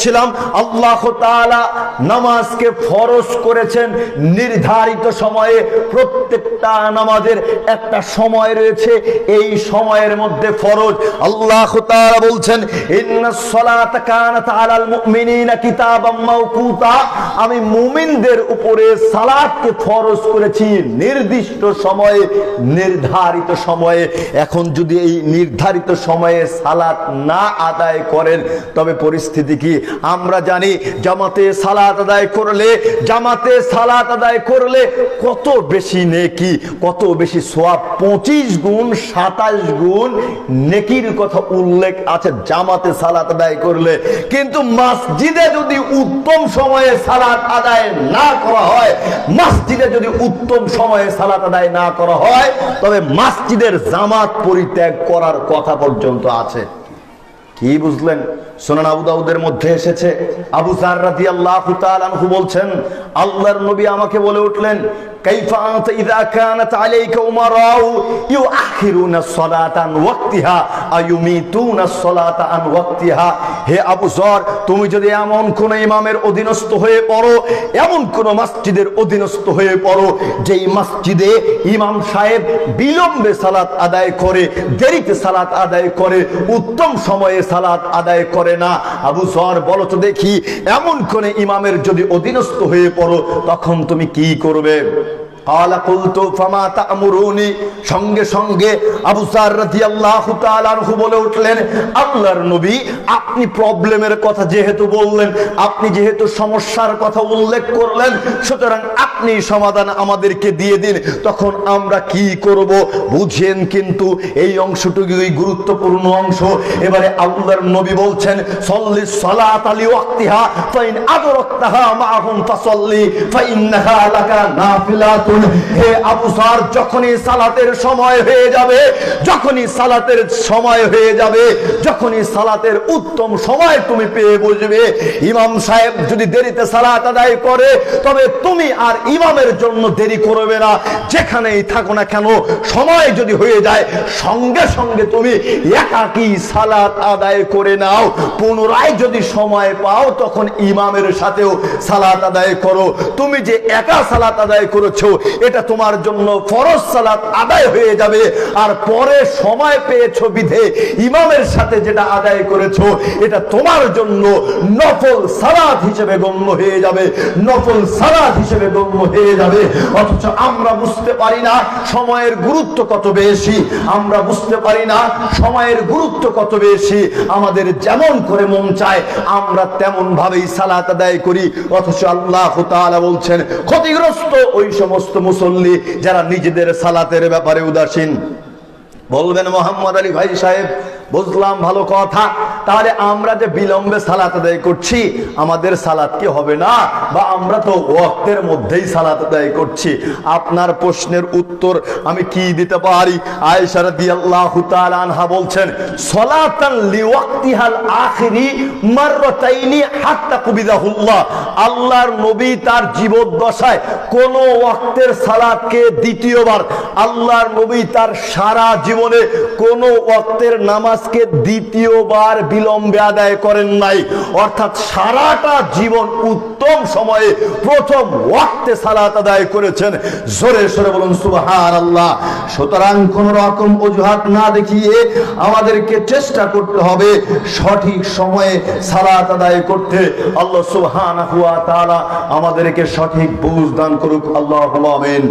বলছিলাম, আল্লাহ নামাজকে ফরজ করেছেন নির্ধারিত সময়ে, প্রত্যেকটা নামাজের একটা সময় রয়েছে, এই সময়ের মধ্যে ফরজ। আল্লাহ বলছেন আমি মুমিনদের উপরে সালাতকে ফরজ করেছি নির্দিষ্ট সময়ে, নির্ধারিত সময়ে। এখন যদি এই নির্ধারিত সময়ে সালাত না আদায় করেন, তবে পরিস্থিতি কি? আমরা জানি জামাতে সালাত আদায় করলে, জামাতে সালাত আদায় করলে কত বেশি নেকি, কত বেশি সোয়াব? পঁচিশ গুণ, সাতাশ গুণ নেকির কথা উল্লেখ আছে জামাতে সালাত আদায় করলে। কিন্তু মসজিদে যদি উত্তম সময়ে সালাত আদায় না করা হয়, মসজিদে যদি উত্তম সময়ে সালাত আদায় না করা হয়, তবে মসজিদের জামাত পরিত্যাগ করার কথা পর্যন্ত আছে। কি বুঝলেন? সোনান আবু দাউদের মধ্যে এসেছে। আবু জার রাজি আল্লাহ বলছেন, আল্লাহর নবী আমাকে বলে উঠলেন কাইফা আনতা ইযা কানাত আলাইকা উমারাউ ইউআখিরুনা আস-সালাতা আন ওয়াক্তিহা আয়ুমিতুনা আস-সালাতা আন ওয়াক্তিহা হে আবু জর তুমি যদি এমন কোন ইমামের অধীনস্থ হয়ে পড়ো, এমন কোন মসজিদের অধীনস্থ হয়ে পড়ো, যেই মসজিদে ইমাম সাহেব বিলম্বে সালাত আদায় করে, দেরিতে সালাত আদায় করে, উত্তম সময়ে সালাত আদায় করে না। আবু জর বলো তো দেখি, এমন কোন ইমামের যদি অধীনস্থ হয়ে পড়ো, তখন তুমি কি করবে? قال قلت فما تأمروني সঙ্গে সঙ্গে আবু সার রাদিয়াল্লাহু তাআলা আনহু বলে উঠলেন আল্লাহর নবী আপনি প্রবলেমের কথা যেহেতু বললেন আপনি যেহেতু সমস্যার কথা উল্লেখ করলেন সুতরাং আপনি সমাধান আমাদেরকে দিয়ে দিন তখন আমরা কি করব বুঝেন কিন্তু এই অংশটুকুই গুরুত্বপূর্ণ অংশ এবারে আল্লাহর নবী বলছেন সল্লি সালাত আলি ওয়াক্তিহা ফাইন আদরাকতাহা মাআহুম ফাসাল্লি ফাইন্নাহা লাকা নাফিলাতুন হে আবু সার, যখনই সালাতের সময় হয়ে যাবে, যখনই সালাতের সময় হয়ে যাবে, যখনই সালাতের উত্তম সময় তুমি পেয়ে বসবে, ইমাম সাহেব যদি দেরিতে সালাত আদায় করে, তবে তুমি আর ইমামের জন্য দেরি করবে না। যেখানেই থাকো না কেন, সময় যদি হয়ে যায়, সঙ্গে সঙ্গে তুমি একাকি সালাত আদায় করে নাও। পুনরায় যদি সময় পাও, তখন ইমামের সাথেও সালাত আদায় করো। তুমি যে একা সালাত আদায় করেছ এটা তোমার জন্য ফরজ সালাত আদায় হয়ে যাবে। আর পরে সময় পেয়েছ বিধে ইমামের সাথে যেটা আদায় করেছ, এটা তোমার জন্য নফল সালাত হিসেবে গণ্য হয়ে যাবে। নফল সালাত হিসেবে গণ্য হয়ে যাবে। অথচ আমরা বুঝতে পারি না সময়ের গুরুত্ব কত বেশি। আমরা বুঝতে পারি না সময়ের গুরুত্ব কত বেশি। আমাদের যেমন করে মন চায়, আমরা তেমন ভাবেই সালাত আদায় করি। অথচ আল্লাহ তাআলা বলছেন, ক্ষতিগ্রস্ত ওই সমস্ত মুসল্লি যারা নিজেদের সালাতের ব্যাপারে উদাসীন। বলবেন মোহাম্মদ আলী ভাই সাহেব বুঝলাম, ভালো কথা। তাহলে আমরা যে বিলম্বে সালাত আদায় করছি, আমাদের সালাত কি হবে না? বা আমরা তো ওয়াক্তের মধ্যেই সালাত আদায় করছি? আপনার প্রশ্নের উত্তর আমি কি দিতে পারি? আয়েশা রাদিয়াল্লাহু তাআলা আনহা বলছেন, সালাতান লিওয়াক্তিহাল আখিরি মাররাতাইনি হাত্তা কুবিদাহুল্লাহ। আল্লাহর নবী তার জীবদ্দশায় কোন ওয়াক্তের সালাতকে দ্বিতীয়বার, আল্লাহর নবী তার সারা জীবনে কোন ওয়াক্তের নামাজকে দ্বিতীয়বার বিলম্বে আদায় করেন নাই। অর্থাৎ সারাটা জীবন উত্তম সময়ে প্রথম ওয়াক্তে সালাত আদায় করেছেন। জোরে সরে বলুন সুবহান আল্লাহ সুতরাং কোন রকম অজুহাত না দেখিয়ে আমাদেরকে চেষ্টা করতে হবে সঠিক সময়ে সালাত আদায় করতে। আল্লাহ তাআলা আমাদেরকে সঠিক বুঝ দান করুক। আল্লাহ আমিন।